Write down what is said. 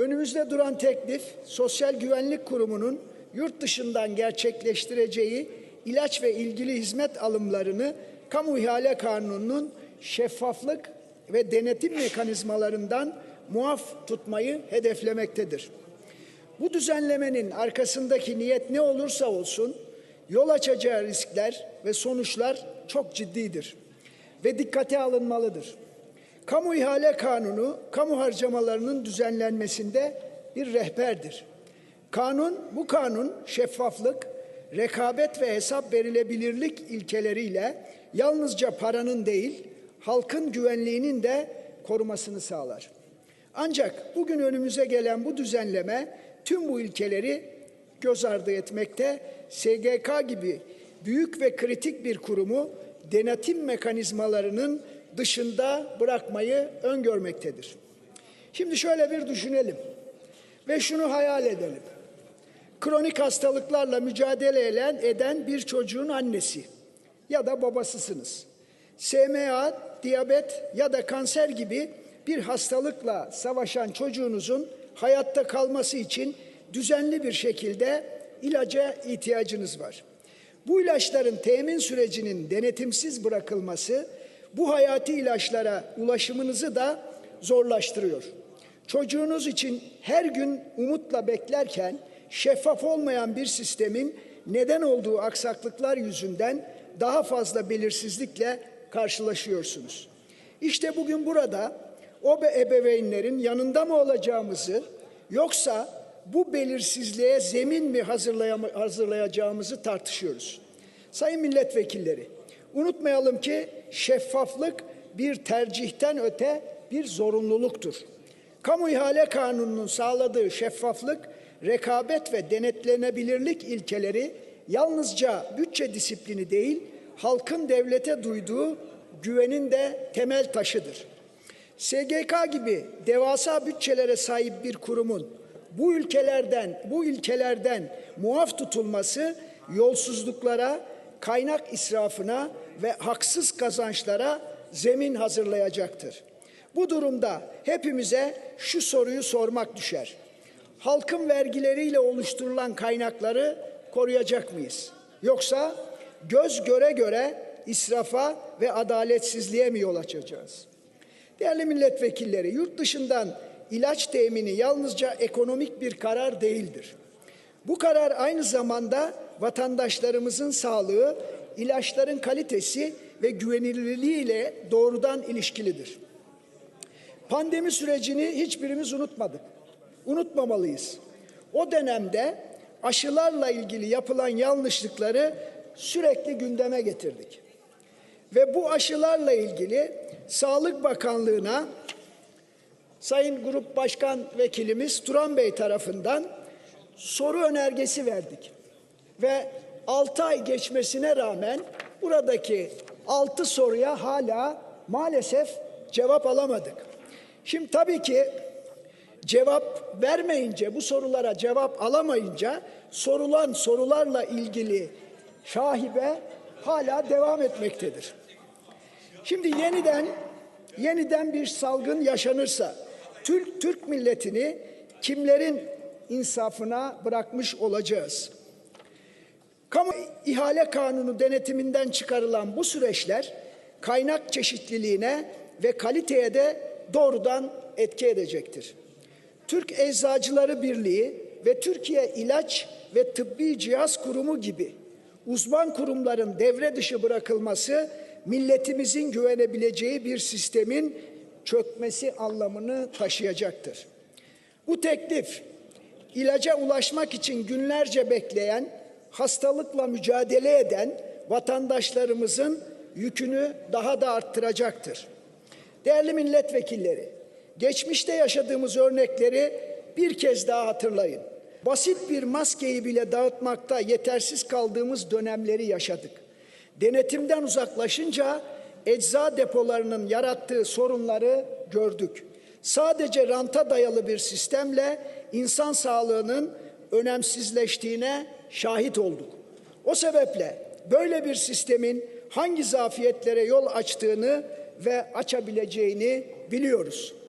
Önümüzde duran teklif, Sosyal Güvenlik Kurumu'nun yurt dışından gerçekleştireceği ilaç ve ilgili hizmet alımlarını Kamu İhale Kanunu'nun şeffaflık ve denetim mekanizmalarından muaf tutmayı hedeflemektedir. Bu düzenlemenin arkasındaki niyet ne olursa olsun yol açacağı riskler ve sonuçlar çok ciddidir ve dikkate alınmalıdır. Kamu İhale Kanunu, kamu harcamalarının düzenlenmesinde bir rehberdir. Kanun, bu kanun şeffaflık, rekabet ve hesap verilebilirlik ilkeleriyle yalnızca paranın değil, halkın güvenliğinin de korumasını sağlar. Ancak bugün önümüze gelen bu düzenleme tüm bu ilkeleri göz ardı etmekte, SGK gibi büyük ve kritik bir kurumu denetim mekanizmalarının dışında bırakmayı öngörmektedir. Şimdi şöyle bir düşünelim ve şunu hayal edelim. Kronik hastalıklarla mücadele eden, eden bir çocuğun annesi ya da babasısınız. SMA, diyabet ya da kanser gibi bir hastalıkla savaşan çocuğunuzun hayatta kalması için düzenli bir şekilde ilaca ihtiyacınız var. Bu ilaçların temin sürecinin denetimsiz bırakılması bu hayati ilaçlara ulaşımınızı da zorlaştırıyor. Çocuğunuz için her gün umutla beklerken şeffaf olmayan bir sistemin neden olduğu aksaklıklar yüzünden daha fazla belirsizlikle karşılaşıyorsunuz. İşte bugün burada o ebeveynlerin yanında mı olacağımızı yoksa bu belirsizliğe zemin mi hazırlayacağımızı tartışıyoruz. Sayın milletvekilleri, unutmayalım ki şeffaflık bir tercihten öte bir zorunluluktur. Kamu ihale kanununun sağladığı şeffaflık, rekabet ve denetlenebilirlik ilkeleri yalnızca bütçe disiplini değil, halkın devlete duyduğu güvenin de temel taşıdır. SGK gibi devasa bütçelere sahip bir kurumun bu ülkelerden, bu ilkelerden muaf tutulması yolsuzluklara, kaynak israfına ve haksız kazançlara zemin hazırlayacaktır. Bu durumda hepimize şu soruyu sormak düşer. Halkın vergileriyle oluşturulan kaynakları koruyacak mıyız? Yoksa göz göre göre israfa ve adaletsizliğe mi yol açacağız? Değerli milletvekilleri, yurt dışından ilaç temini yalnızca ekonomik bir karar değildir. Bu karar aynı zamanda vatandaşlarımızın sağlığı, ilaçların kalitesi ve güvenilirliği ile doğrudan ilişkilidir. Pandemi sürecini hiçbirimiz unutmadık. Unutmamalıyız. O dönemde aşılarla ilgili yapılan yanlışlıkları sürekli gündeme getirdik. Ve bu aşılarla ilgili Sağlık Bakanlığı'na Sayın Grup Başkan Vekilimiz Turan Bey tarafından soru önergesi verdik. Ve 6 ay geçmesine rağmen buradaki 6 soruya hala maalesef cevap alamadık. Şimdi tabii ki cevap vermeyince, bu sorulara cevap alamayınca sorulan sorularla ilgili şahibe hala devam etmektedir. Şimdi yeniden yeniden bir salgın yaşanırsa Türk Türk milletini kimlerin insafına bırakmış olacağız? Kamu ihale kanunu denetiminden çıkarılan bu süreçler kaynak çeşitliliğine ve kaliteye de doğrudan etki edecektir. Türk Eczacıları Birliği ve Türkiye İlaç ve Tıbbi Cihaz Kurumu gibi uzman kurumların devre dışı bırakılması milletimizin güvenebileceği bir sistemin çökmesi anlamını taşıyacaktır. Bu teklif ilaca ulaşmak için günlerce bekleyen, hastalıkla mücadele eden vatandaşlarımızın yükünü daha da arttıracaktır. Değerli milletvekilleri, geçmişte yaşadığımız örnekleri bir kez daha hatırlayın. Basit bir maskeyi bile dağıtmakta yetersiz kaldığımız dönemleri yaşadık. Denetimden uzaklaşınca ecza depolarının yarattığı sorunları gördük. Sadece ranta dayalı bir sistemle insan sağlığının önemsizleştiğine şahit olduk. O sebeple böyle bir sistemin hangi zafiyetlere yol açtığını ve açabileceğini biliyoruz.